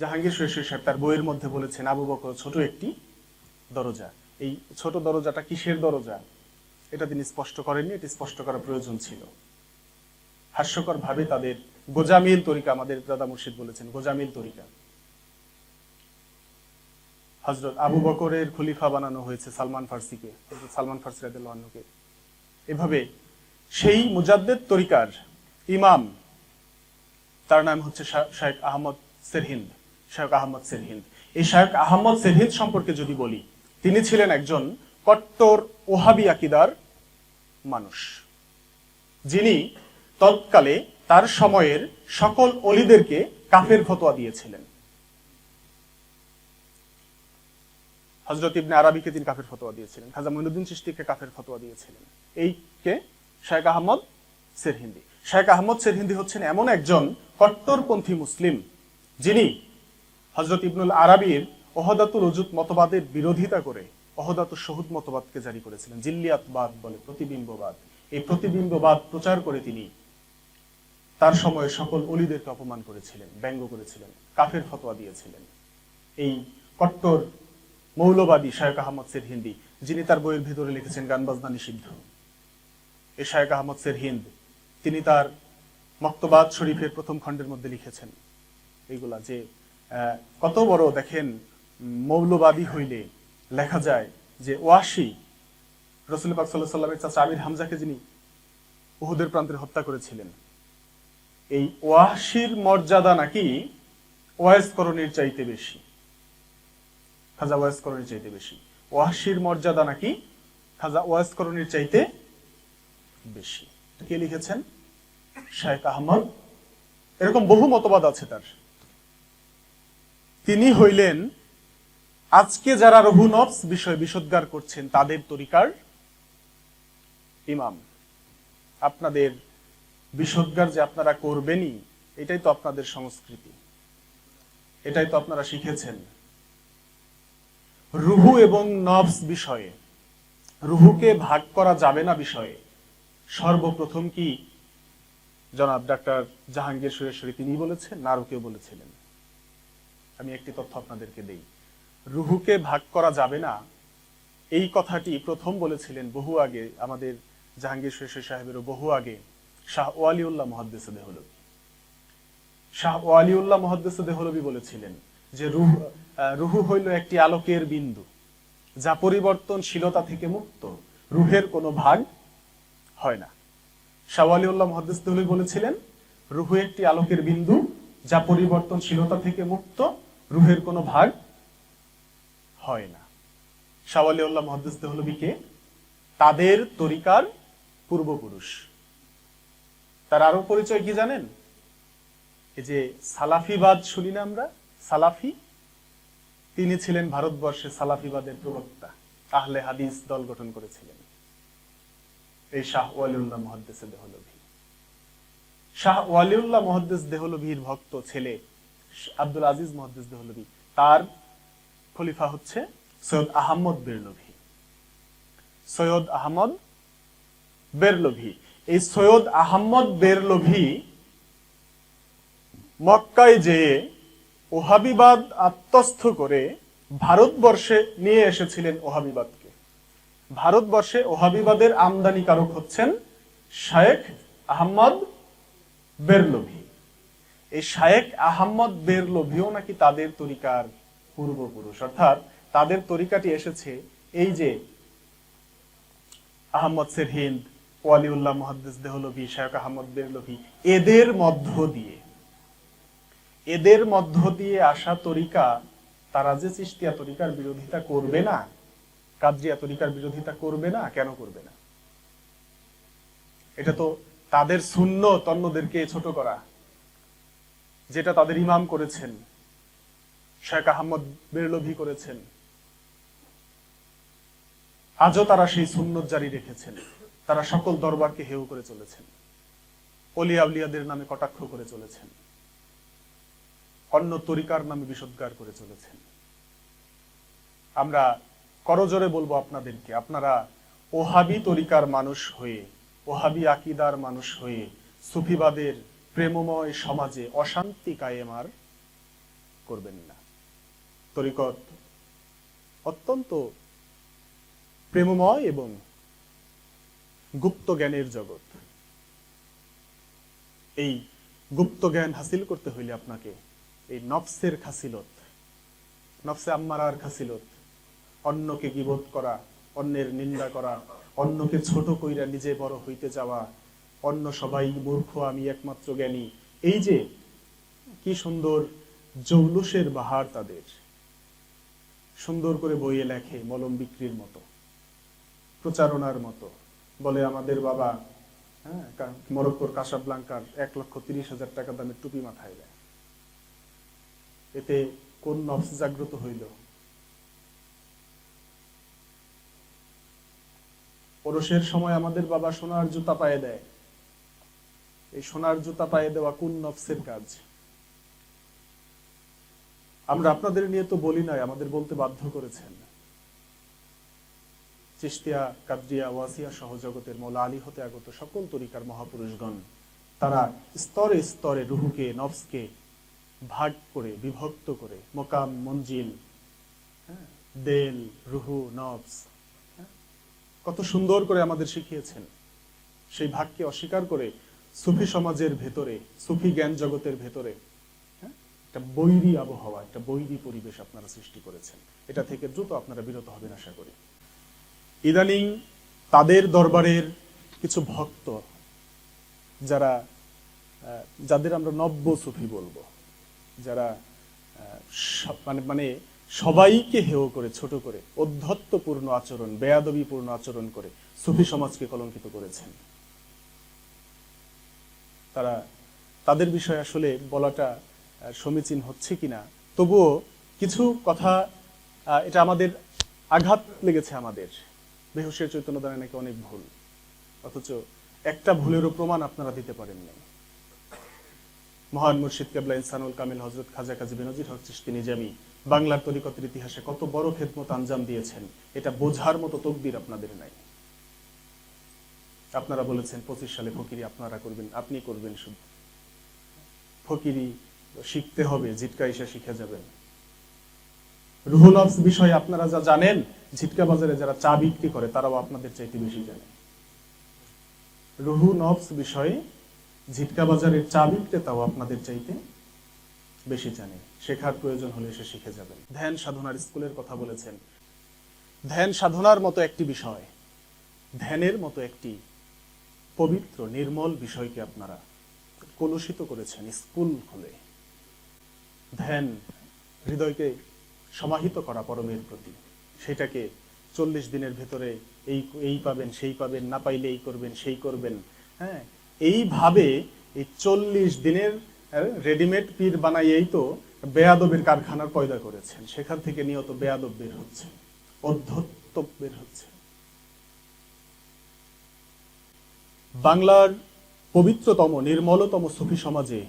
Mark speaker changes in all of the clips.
Speaker 1: জাহাঙ্গীর শৈশব সাহেব তার বইয়ের মধ্যে বলেছেন, আবু বকর ছোট একটি দরজা। এই ছোট দরজাটা কিসের দরজা? এটা তিনি স্পষ্ট করেননি, এটি স্পষ্ট করা প্রয়োজন ছিল। হাস্যকর ভাবে তাদের গোজামিল তরিকা আমাদের দাদা মুর্শিদ বলেছেন, গোজামিল তরিকা। হজরত আবু বকরের খলিফা বানানো হয়েছে সালমান ফার্সিকে সালমান ফার্সি রাদিয়াল্লাহুকে এভাবে সেই মুজাদ্দেদ তরিকার ইমাম, তার নাম হচ্ছে শা- আহমদ সেরহিন্দ। শায়েখ আহমদ সেরহিন্দ এই শায়েখ আহমদ সেরহিন্দ সম্পর্কে যদি বলি, তিনি ছিলেন একজন কট্টর ওহাবি আকিদার মানুষ, যিনি তৎকালে তার সময়ের সকল অলিদেরকে কাফের ফতোয়া দিয়েছিলেন। হজরত ইবনে আরবিকে তিনি কাফের ফতোয়া দিয়েছিলেন, খাজা মঈনুদ্দিন চিশতিকে কাফের ফতোয়া দিয়েছিলেন। এই কে? শায়েখ আহমদ সেরহিন্দি শায়েখ আহমদ সেরহিন্দি হচ্ছেন এমন একজন কট্টরপন্থী মুসলিম, যিনি হজরত ইবনুল আরবির ওহদাতুল রজুত মতবাদের বিরোধিতা করে অহদাতুল শহুদ মতবাদকে জারি করেছিলেন। জিল্লিয়াতবাদ বলে প্রতিবিম্ববাদ। এই প্রতিবিম্ববাদ প্রচার করে তিনি তার সময়ে সকল অলিদেরকে অপমান করেছিলেন, ব্যঙ্গ করেছিলেন, কাফের ফতোয়া দিয়েছিলেন। এই কট্টর মৌলবাদী শায়েক আহমদ সের হিন্দি, যিনি তার বইয়ের ভিতরে লিখেছেন গান বাজনা নিষিদ্ধ। এই শায়েক আহমদ সের হিন্দ, তিনি তার মক্তবাদ শরীফের প্রথম খণ্ডের মধ্যে লিখেছেন। এইগুলা যে কত বড় দেখেন মৌলবাদী হইলে লেখা যায় যে ওয়াসি, রসুল পাক সাল্লাহ সাল্লামের চাচা আমির হামজাকে যিনি উহুদের প্রান্তে হত্যা করেছিলেন। এই ওয়াসির মর্যাদা নাকি ওয়াইসকরণের চাইতে বেশি। খাজা ওয়াইসকরণের চাইতে বেশি। ওয়াসির মর্যাদা নাকি খাজা ওয়াইসকরণের চাইতে বেশি। কে লিখেছেন? শায়েখ আহমদ। এরকম বহু মতবাদ আছে তার। তিনি হইলেন আজকে যারা রঘুনফস বিষয় বিশোদ্গার করছেন, তাদের তরিকার ইমাম। আপনাদের বিশোদ্গার যে আপনারা করবেনই, এটাই তো আপনাদের সংস্কৃতি। এটাই তো আপনারা শিখেছেন। রুহু এবং নফস বিষয়ে রুহুকে ভাগ করা যাবে না বিষয়ে, সর্বপ্রথম কি? জনাব ডাক্তার জাহাঙ্গীর সুরেশ্বরী তিনি বলেছেন, না আরও কেউ বলেছিলেন। আমি একটি তথ্য আপনাদেরকে দেই। রুহুকে ভাগ করা যাবে না। এই কথাটি প্রথম বলেছিলেন বহু আগে আমাদের জাহাঙ্গীর সুরেশ্বরী সাহেবেরও বহু আগে শাহ ওয়ালিউল্লাহ মহাদ্দেস দেহলবী শাহ ওয়ালিউল্লাহ মহাদ্দেস দেহলবী বলেছিলেন যে রুহ রুহু হইল একটি আলোকের বিন্দু, যা পরিবর্তনশীলতা থেকে মুক্ত। রুহের কোনো ভাগ হয় না। শাহ ওয়ালিউল্লাহ মহাদ্দেস দেহলবী বলেছিলেন, রুহু একটি আলোকের বিন্দু, যা পরিবর্তনশীলতা থেকে মুক্ত। রুহের কোনো ভাগ হয় না। শাহ ওয়ালিউল্লাহ মহাদ্দেস দেহলবীকে তাদের তরিকার পূর্বপুরুষ। তার আরও পরিচয় কি জানেন? এই যে সালাফিবাদ শুনি না আমরা? সালাফি? তিনি ছিলেন ভারতবর্ষে সালাফিবাদের প্রবক্তা। আহলে হাদিস দল গঠন করেছিলেন। এই শাহ ওয়ালিউল্লাহ মহাদ্দেসে দেহলভি। শাহ ওয়ালিউল্লাহ মহাদ্দেস দেহলভির ভক্ত ছেলে আব্দুল আজিজ মহাদ্দেস দেহলভি তার খলিফা হচ্ছে সৈয়দ আহমদ বেরলভি। সৈয়দ আহমদ বেরলভি। এই সৈয়দ আহমদ বেরলভি মক্কায় যেয়ে ওহাবিবাদ আত্মস্থ করে ভারতবর্ষে নিয়ে এসেছিলেন ওহাবিবাদকে। ভারতবর্ষে ওহাবিবাদের আমদানিকারক হচ্ছেন শায়েখ আহমদ বেরলভি। এই শায়েখ আহমদ বেরলভিও নাকি তাদের তরিকার পূর্বপুরুষ। অর্থাৎ তাদের তরিকাটি এসেছে এই যে আহমদ সেরহিন্দ ওয়ালিউল্লাহ মহাদ্দেস দেহলভি শায়ক আহমদ বেরলভি, এদের মধ্য দিয়ে। এদের মধ্য দিয়ে আসা তরিকা, তারা যে চিস্তিয়া তরিকার বিরোধিতা করবে না, কাদ্রিয়া তরিকার বিরোধিতা করবে না, কেন করবে না? এটা তো তাদের শূন্য তন্নদেরকে ছোট করা। যেটা তাদের ইমাম করেছেন, শেখ আহমদ বেরলভি করেছেন, আজও তারা সেই সুন্নত জারি রেখেছেন। তারা সকল দরবারকে হেউ করে চলেছেন। অলিয়া নামে কটাক্ষ করে চলেছেন। অন্য তরিকার নামে বিষোদ্গার করে চলেছেন। আমরা করজোরে বলব আপনাদেরকে, আপনারা ওহাবি তরিকার মানুষ হয়ে, ওহাবি আকিদার মানুষ হয়ে, সুফিবাদের প্রেমময় সমাজে অশান্তি কায়েমার করবেন না। তরিকত অত্যন্ত প্রেমময় এবং গুপ্ত জ্ঞানের জগৎ। এই গুপ্ত জ্ঞান হাসিল করতে হইলে আপনাকে এই নফসের খাসিলত, নফসে আম্মারার খাসিলত, অন্যকে গিবোধ করা, অন্যের নিন্দা করা, অন্যকে ছোট কইরা নিজে বড় হইতে যাওয়া অন্য সবাই মূর্খ, আমি একমাত্র জ্ঞানী। এই যে, কি সুন্দর জৌলুসের বাহার তাদের। সুন্দর করে বইয়ে লেখে মলম বিক্রির মতো, প্রচারণার মতো। বলে, আমাদের বাবা হ্যাঁ কা- মরক্কোর কাসাবলাঙ্কার এক লক্ষ তিরিশ হাজার টাকা দামের টুপি মাথায় দেয় এতে কোন নফস জাগ্রত হইল? পরশের সময় আমাদের বাবা সোনার জুতা পায়ে দেয়। এই সোনার জুতা পায়ে দেওয়া কোন নফসের কাজ? আমরা আপনাদের নিয়ে তো বলি নাই আমাদের বলতে বাধ্য করেছেন। চিস্তিয়া কাদরিয়া ওয়াসিয়া সহ জগতের মৌলা আলী হতে আগত সকল তরিকার মহাপুরুষগণ তারা স্তরে স্তরে রুহুকে নফসকে ভাগ করে বিভক্ত করে মোকাম মঞ্জিল হ্যাঁ, দেল রুহু নফস হ্যাঁ, কত সুন্দর করে আমাদের শিখিয়েছেন। সেই ভাগকে অস্বীকার করে সুফি সমাজের ভেতরে সুফি জ্ঞান জগতের ভেতরে হ্যাঁ, একটা বৈরী আবহাওয়া একটা বৈরী পরিবেশ আপনারা সৃষ্টি করেছেন। এটা থেকে দ্রুত আপনারা বিরত হবেন আশা করি। ইদানিং তাদের দরবারের কিছু ভক্ত যারা যাদের আমরা নব্য সুফি বলব যারা মানে মানে সবাইকে হেয় করে ছোট করে অধ্যত্বপূর্ণ আচরণ বেয়াদবিপূর্ণ আচরণ করে সুফি সমাজকে কলঙ্কিত করেছেন। তারা তাদের বিষয়ে আসলে বলাটা সমীচীন হচ্ছে কিনা। তবুও কিছু কথা এটা আমাদের আঘাত লেগেছে আমাদের। বেহুশের চৈতন্য দ্বারা নাকি অনেক ভুল। অথচ একটা ভুলেরও প্রমাণ আপনারা দিতে পারেন নাই মহান মুর্শিদ কেবলা ইনসানুল কামিল হজরত খাজা কাজী বেনজির হক চিশতি নিজামী বাংলার তরিকতের ইতিহাসে কত বড় খেদমত আঞ্জাম দিয়েছেন, এটা বোঝার মতো তকদির আপনাদের নাই। আপনারা বলেছেন পঁচিশ সালে ফকিরি আপনারা করবেন, আপনি করবেন শুধু। ফকিরি শিখতে হবে জিটকা এসে শিখে যাবেন। রুহুল হকস বিষয়ে আপনারা যা জানেন, ঝিটকা বাজারে যারা চা বিক্রি করে, তারাও আপনাদের চাইতে বেশি জানে। রুহু নফস বিষয়ে ঝিটকা বাজারের চা বিক্রেতাও আপনাদের চাইতে বেশি জানে। শেখার প্রয়োজন হলে সে শিখে যাবেন। ধ্যান সাধনার স্কুলের কথা বলেছেন। ধ্যান সাধনার মতো একটি বিষয়, ধ্যানের মতো একটি পবিত্র, নির্মল বিষয়কে আপনারা কলুষিত করেছেন স্কুল হলে। ধ্যান হৃদয়কে সমাহিত করা পরমের প্রতি। সেটাকে চল্লিশ দিনের ভেতরে এই এই পাবেন, সেই পাবেন, না পাইলে এই করবেন, সেই করবেন হ্যাঁ? এইভাবে এই চল্লিশ দিনের রেডিমেড পীর বানাইয়েই তো বেয়াদবের কারখানার পয়দা করেছেন। সেখান থেকে নিয়ত বেয়াদব বের হচ্ছে অধ্যত্ব বের হচ্ছে। বাংলার পবিত্রতম, নির্মলতম সুফি সমাজে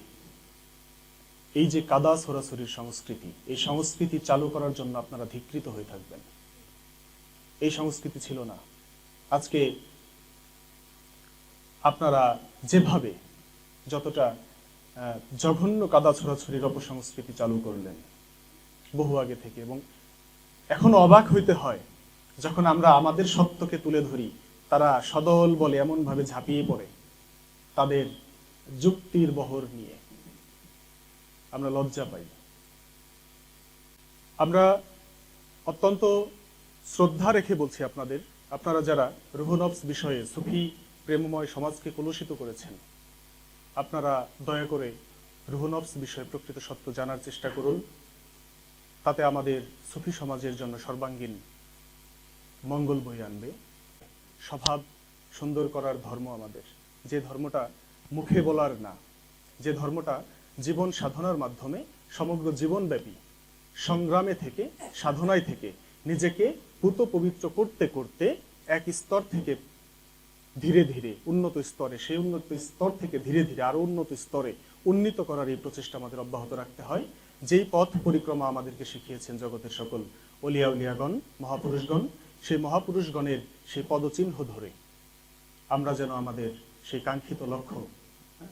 Speaker 1: এই যে কাদা সরাসরির সংস্কৃতি, এই সংস্কৃতি চালু করার জন্য আপনারা ধিকৃত হয়ে থাকবেন। এই সংস্কৃতি ছিল না। আজকে আপনারা যেভাবে যতটা জঘন্য কাদা ছড়াছড়ির অপসংস্কৃতি চালু করলেন, বহু আগে থেকে এবং এখনও অবাক হইতে হয়, যখন আমরা আমাদের সত্যকে তুলে ধরি তারা সদল বলে এমন ভাবে ঝাঁপিয়ে পড়ে তাদের যুক্তির বহর নিয়ে। আমরা লজ্জা পাই। আমরা অত্যন্ত শ্রদ্ধা রেখে বলছি আপনাদের, আপনারা যারা রুহনবস বিষয়ে সুফি, প্রেমময় সমাজকে কলুষিত করেছেন, আপনারা দয়া করে রুহনবস বিষয়ে প্রকৃত সত্য জানার চেষ্টা করুন। তাতে আমাদের সুফি সমাজের জন্য সর্বাঙ্গীন মঙ্গল বই আনবে। স্বভাব সুন্দর করার ধর্ম আমাদের। যে ধর্মটা মুখে বলার না, যে ধর্মটা জীবন সাধনার মাধ্যমে সমগ্র জীবনব্যাপী, সংগ্রামে থেকে, সাধনায় থেকে নিজেকে পুত পবিত্র করতে করতে এক স্তর থেকে ধীরে ধীরে উন্নত স্তরে, সেই উন্নত স্তর থেকে ধীরে ধীরে আরও উন্নত স্তরে উন্নীত করার এই প্রচেষ্টা আমাদের অব্যাহত রাখতে হয়। যেই পথ পরিক্রমা আমাদেরকে শিখিয়েছেন জগতের সকল অলিয়া উলিয়াগণ, মহাপুরুষগণ সেই মহাপুরুষগণের সেই পদচিহ্ন ধরে। আমরা যেন আমাদের সেই কাঙ্ক্ষিত লক্ষ্য,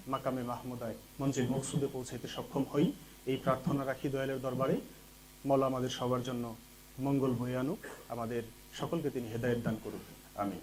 Speaker 1: মাকামে মাহমুদায় মঞ্জিল মকসুদে পৌঁছাইতে সক্ষম হই, এই প্রার্থনা রাখি দয়ালের দরবারে। মলা আমাদের সবার জন্য মঙ্গল বয়ে আনুক, আমাদের সকলকে তিনি হেদায়ত দান করুক। আমি